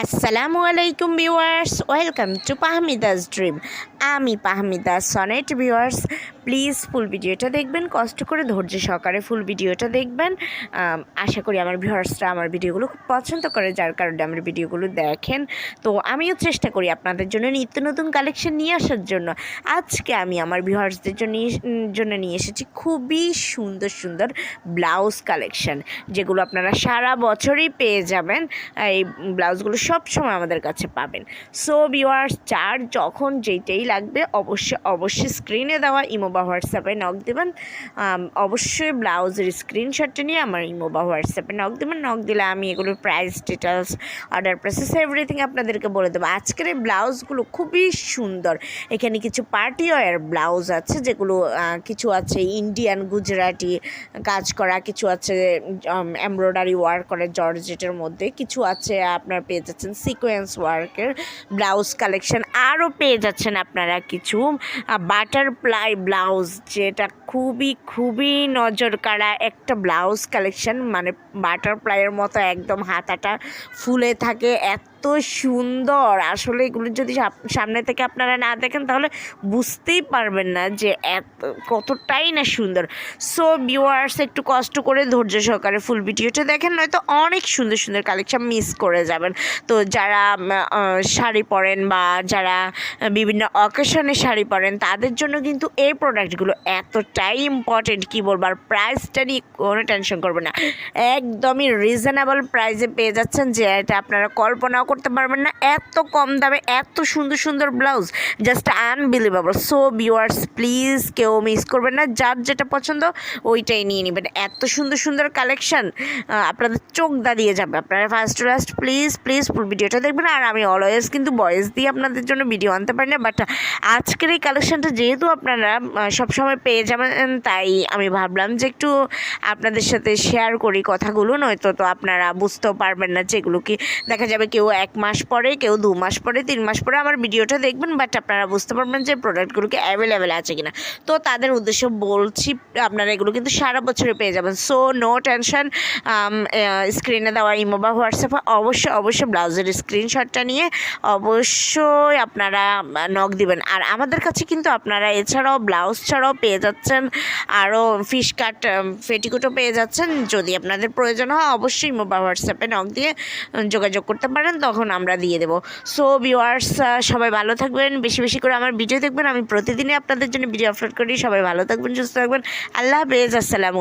আসসালামু আলাইকুম viewers, welcome to Pahmida's dream. আমি Pahmida Sonet viewers. Please full ভিডিওটা দেখবেন, কষ্ট করে ধৈর্য সহকারে ফুল ভিডিওটা দেখবেন। আশা করি আমার ভিউয়ার্সরা আমার ভিডিওগুলো খুব পছন্দ করে, যার কারণে আমার ভিডিওগুলো দেখেন। তো আমিও চেষ্টা করি আপনাদের জন্য নিত্য নতুন কালেকশন নিয়ে আসার জন্য। আজকে আমি আমার ভিউয়ার্সদের জন্য জন্য নিয়ে এসেছি খুবই সুন্দর সুন্দর ব্লাউজ কালেকশন, যেগুলো আপনারা সারা বছরই পেয়ে যাবেন। এই ব্লাউজগুলো সব সময় আমাদের কাছে পাবেন। সো ভিউয়ার্স যার যখন যেইটাই লাগবে, অবশ্যই অবশ্যই স্ক্রিনে দেওয়া ইমো বা হোয়াটসঅ্যাপে নক দেবেন। অবশ্যই ব্লাউজের স্ক্রিনশটটা নিয়ে আমার ইমো বা হোয়াটসঅ্যাপে নক দেবেন। নক দিলে আমি এগুলোর price details order process everything আপনাদেরকে বলে দেবো। আজকের এই ব্লাউজগুলো খুবই সুন্দর। এখানে কিছু পার্টি ওয়ার ব্লাউজ আছে, যেগুলো কিছু আছে ইন্ডিয়ান গুজরাটি কাজ করা, কিছু আছে এমব্রয়ডারি ওয়ার্ক করে, জর্জেটের মধ্যে, কিছু আছে আপনার পেয়ে যাচ্ছেন সিকোয়েন্স ওয়ার্কের ব্লাউজ কালেকশন আরও পেয়ে যাচ্ছেন আপনারা কিছু। বাটারফ্লাই ব্লাউজ যেটা খুবই খুবই নজর কাড়া একটা ব্লাউজ কালেকশন মানে বাটারফ্লাইয়ের মতো একদম হাতাটা ফুলে থাকে, এত সুন্দর। আসলে এগুলো যদি সামনে থেকে আপনারা না দেখেন, তাহলে বুঝতেই পারবেন না যে এত, কতটাই না সুন্দর। সো ভিউয়ার্স একটু কষ্ট করে ধৈর্য সহকারে ফুল ভিডিওটা দেখেন, নয়তো অনেক সুন্দর সুন্দর কালেকশন মিস করে যাবেন। তো যারা শাড়ি পরেন বা যারা বিভিন্ন অকেশনে শাড়ি পরেন, তাদের জন্য কিন্তু এই প্রোডাক্টগুলো এতটাই ইম্পর্টেন্ট কী বলব, আর প্রাইসটা নিয়ে কোনো টেনশন করবেন না। একদমই রিজনেবল প্রাইসে পেয়ে যাচ্ছেন, যে এটা আপনারা কল্পনাও করতে পারবেন না। এত কম দামে, এত সুন্দর সুন্দর blouse just unbelievable so viewers please কেউ মিস করবেন না, যার যেটা পছন্দ, ওইটাই নিয়ে নেবেন। এত সুন্দর সুন্দর কালেকশন আপনাদের চোখ দাঁড়িয়ে যাবে। আপনারা first to last please please full ভিডিওটা দেখবেন। আর আমি অলওয়েজ কিন্তু বয়েস দিয়ে আপনাদের জন্য ভিডিও আনতে পারি না বাট আজকের এই কালেকশানটা যেহেতু আপনারা সবসময় পেয়ে যাবেন, তাই আমি ভাবলাম যে একটু আপনাদের সাথে শেয়ার করি কথাগুলো, নয়তো তো আপনারা বুঝতেও পারবেন না যে এগুলো কি, দেখা যাবে কেউ এক মাস পরে, কেউ দু মাস পরে, তিন মাস পরে আমার ভিডিওটা দেখবেন বাট আপনারা বুঝতে পারবেন যে প্রোডাক্টগুলো কি অ্যাভেলেবেল আছে কিনা। তো তাদের উদ্দেশ্য বলছি, আপনারা এগুলো কিন্তু সারা বছরে পেয়ে যাবেন। সো নো টেনশন স্ক্রিনে দেওয়া ইমো বা হোয়াটসঅ্যাপে অবশ্যই অবশ্যই ব্লাউজের স্ক্রিনশটটা নিয়ে অবশ্যই আপনারা নক দিবেন। আর আমাদের কাছে কিন্তু আপনারা এছাড়াও ব্লাউজ ছাড়াও পেয়ে যাচ্ছেন আরও ফিশ কাট ফেটিকুটও পেয়ে যাচ্ছেন। যদি আপনাদের প্রয়োজন হয়, অবশ্যই ইমো বা হোয়াটসঅ্যাপে নখ দিয়ে যোগাযোগ করতে পারেন, তখন আমরা দিয়ে দেবো। সো ভিউয়ার্স সবাই ভালো থাকবেন, বেশি বেশি করে আমার ভিডিও দেখবেন। আমি প্রতিদিনই আপনাদের জন্য ভিডিও আপলোড করি। সবাই ভালো থাকবেন, সুস্থ থাকবেন। আল্লাহ হাফেজ, আসসালামু